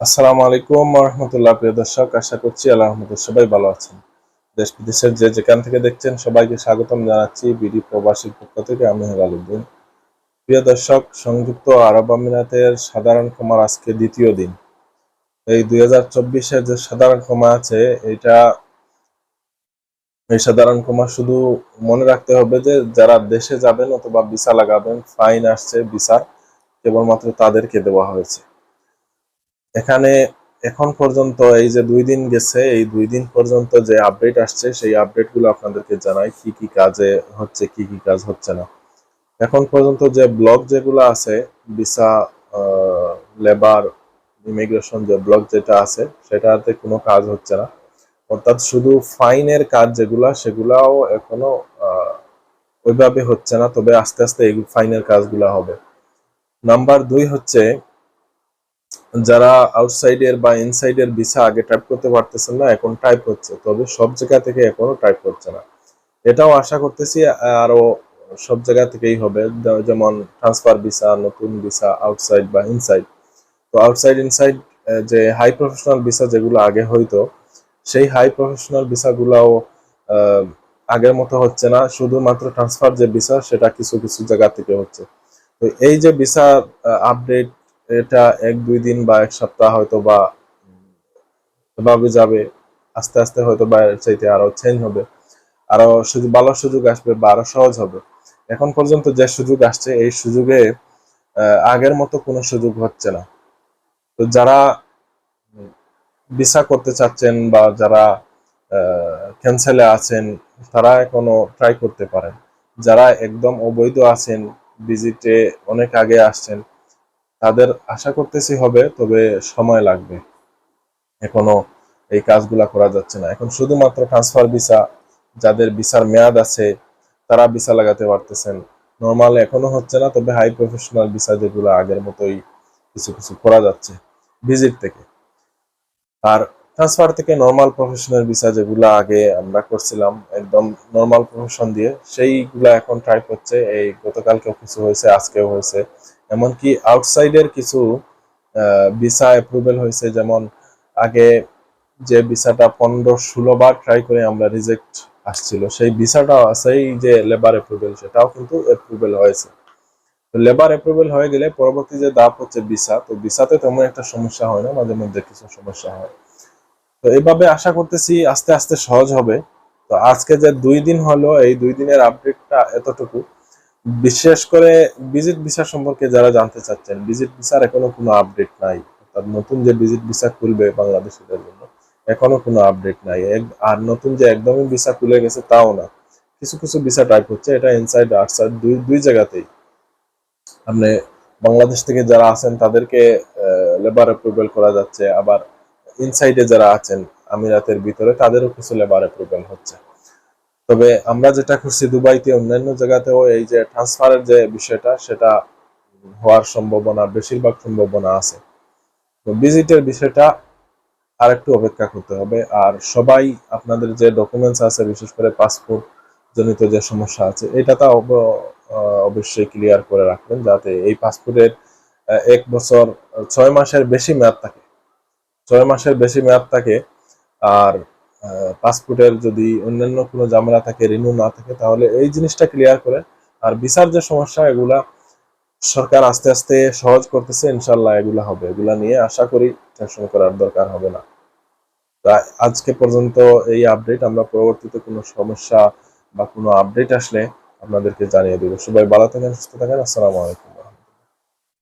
আসসালামু আলাইকুম রহমতুল্লাহ প্রিয় দর্শক, আশা করছি আল্লাহ সবাই ভালো আছেন। দেশ বিদেশের যে যেখান থেকে দেখছেন সবাইকে স্বাগতম জানাচ্ছি বিডি প্রবাসীর পক্ষ থেকে, আমি হেলালুদ্দিন প্রিয় দর্শক, সংযুক্ত আরব আমিরাতের সাধারণ ক্ষমার আজকে দ্বিতীয় দিন। এই দুই হাজার চব্বিশের যে সাধারণ ক্ষমা আছে, এটা এই সাধারণ ক্ষমা শুধু মনে রাখতে হবে যে যারা দেশে যাবেন অথবা ভিসা লাগাবেন, ফাইন আসছে ভিসার কেবলমাত্র তাদেরকে দেওয়া হয়েছে। এখানে এখন পর্যন্ত এই যে দুই দিন গেছে, এই দুই দিন পর্যন্ত যে আপডেট আসছে, সেই আপডেটগুলো আপনাদেরকে জানাই কি কি কাজে হচ্ছে, কি কি কাজ হচ্ছে না। এখন পর্যন্ত যে ব্লক যেগুলো আছে ভিসা লেবার ইমিগ্রেশন যে ব্লক যেটা আছে, সেটাতে কোনো কাজ হচ্ছে না। অর্থাৎ শুধু ফাইনের কাজ যেগুলা, সেগুলাও এখনও ওইভাবে হচ্ছে না, তবে আস্তে আস্তে এই ফাইনের কাজগুলা হবে। নাম্বার দুই হচ্ছে যারা আউটসাইডের বা ইনসাইডের ভিসা আগে টাইপ করতে পারতেছেন না, এখন টাইপ হচ্ছে। তবে সব জায়গা থেকে এখনও টাইপ হচ্ছে না। এটাও আশা করতেছি আরও সব জায়গা থেকেই হবে। যেমন ট্রান্সফার ভিসা নতুন ভিসা আউটসাইড বা ইনসাইড তো আউটসাইড ইনসাইড যে হাই প্রফেশনাল ভিসা যেগুলো আগে হইতো, সেই হাই প্রফেশনাল ভিসাগুলাও আগের মতো হচ্ছে না। শুধুমাত্র ট্রান্সফার যে ভিসা সেটা কিছু কিছু জায়গা থেকে হচ্ছে। তো এই যে ভিসা আপডেট এটা এক, দুই দিন বা এক সপ্তাহ হয়তো বা এভাবে যাবে। আস্তে আস্তে হয়তো বা চাইতে আরও চেঞ্জ হবে। আরও সুযোগ, ভালো সুযোগ আসবে বা আরও সহজ হবে। এখন পর্যন্ত যে সুযোগ আসছে, এই সুযোগে আগের মতো কোনো সুযোগ হচ্ছে না। তো যারা ভিসা করতে চাচ্ছেন বা যারা ক্যান্সেলে আছেন, তারা এখনও ট্রাই করতে পারেন। যারা একদম অবৈধ আছেন ভিজিটে অনেক আগে আসছেন তাদের আশা করতেছি হবে, তবে সময় লাগবে। এখনও এই কাজগুলা করা যাচ্ছে না। এখন শুধুমাত্র ট্রান্সফার ভিসা যাদের ভিসার মেয়াদ আছে, তারা ভিসা লাগাতে পারতেছেন। নর্মাল এখনও হচ্ছে না, তবে হাই প্রফেশনাল ভিসা যেগুলো আগের মতোই কিছু কিছু করা যাচ্ছে ভিজিট থেকে। আর ট্রান্সফার থেকে নর্মাল প্রফেশনাল ভিসা যেগুলো আগে আমরা করছিলাম, একদম নর্মাল প্রফেশন দিয়ে, সেইগুলা এখন ট্রাই করছে এই গতকালকেও কিছু হয়েছে, আজকেও হয়েছে। এমনকি আউটসাইডের কিছু ভিসা অ্যাপ্রুভেল হয়েছে, যেমন আগে যে ভিসাটা পনেরো ষোলো বার ট্রাই করে আমরা রিজেক্ট আসছিল, সেই ভিসাটা সেই যে লেবার অ্যাপ্রুভেল সেটাও কিন্তু অ্যাপ্রুভেল হয়েছে। তো লেবার অ্যাপ্রুভেল হয়ে গেলে পরবর্তী যে দাপ হচ্ছে ভিসা তো ভিসাতে তেমন একটা সমস্যা হয় না, মাঝে মধ্যে কিছু সমস্যা হয়। তো এইভাবে আশা করতেছি আস্তে আস্তে সহজ হবে। তো আজকে যে দুই দিন হলো, এই দুই দিনের আপডেটটা এতটুকু। বিশেষ করে ভিজিট ভিসা সম্পর্কে যারা জানতে চাচ্ছেন ভিজিট ভিসার এখনও কোনো আপডেট নাই। অর্থাৎ নতুন যে ভিজিট ভিসা খুলবে বাংলাদেশিদের জন্য, এখনও কোনো আপডেট নাই। আর নতুন যে একদমই ভিসা খুলে গেছে তাও না। কিছু কিছু ভিসা টাইপ হচ্ছে, এটা ইনসাইড আউটসাইড দুই দুই জায়গাতেই। আপনি বাংলাদেশ থেকে যারা আছেন, তাদেরকে লেবার অ্যাপ্রুভেল করা যাচ্ছে। আবার ইনসাইডে যারা আছেন, আমিরাতের ভিতরে, তাদেরও কিছু লেবার অ্যাপ্রুভেল হচ্ছে। তবে আমরা যেটা করছি দুবাইতে অন্যান্য জায়গাতেও এই যে ট্রান্সফারের যে বিষয়টা, সেটা হওয়ার সম্ভাবনা, বেশিরভাগ সম্ভাবনা আছে। তো ভিজিটের বিষয়টা আর একটু অপেক্ষা করতে হবে। আর সবাই আপনাদের যে ডকুমেন্টস আছে, বিশেষ করে পাসপোর্ট জনিত যে সমস্যা আছে, এটা তো অব- অবশ্যই ক্লিয়ার করে রাখবেন যাতে এই পাসপোর্টের এক বছর, ছয় মাসের বেশি মেয়াদ থাকে। ছয় মাসের বেশি মেয়াদ থাকে। আর পাসপোর্টের যদি অন্যান্য কোনো ঝামেলা থাকে রিনিউ না থাকে, তাহলে এই জিনিসটা ক্লিয়ার করে। আর ভিসার যে সমস্যা, এগুলা সরকার আস্তে আস্তে সহজ করতেছে ইনশাল্লাহ এগুলা হবে। এগুলা নিয়ে আশা করি টেনশন করার দরকার হবে না। আজকে পর্যন্ত এই আপডেট আমরা পরবর্তীতে কোনো সমস্যা বা কোনো আপডেট আসলে আপনাদেরকে জানিয়ে দেবো। সবাই ভালো থাকেন, সুস্থ থাকেন। আসসালামু আলাইকুম।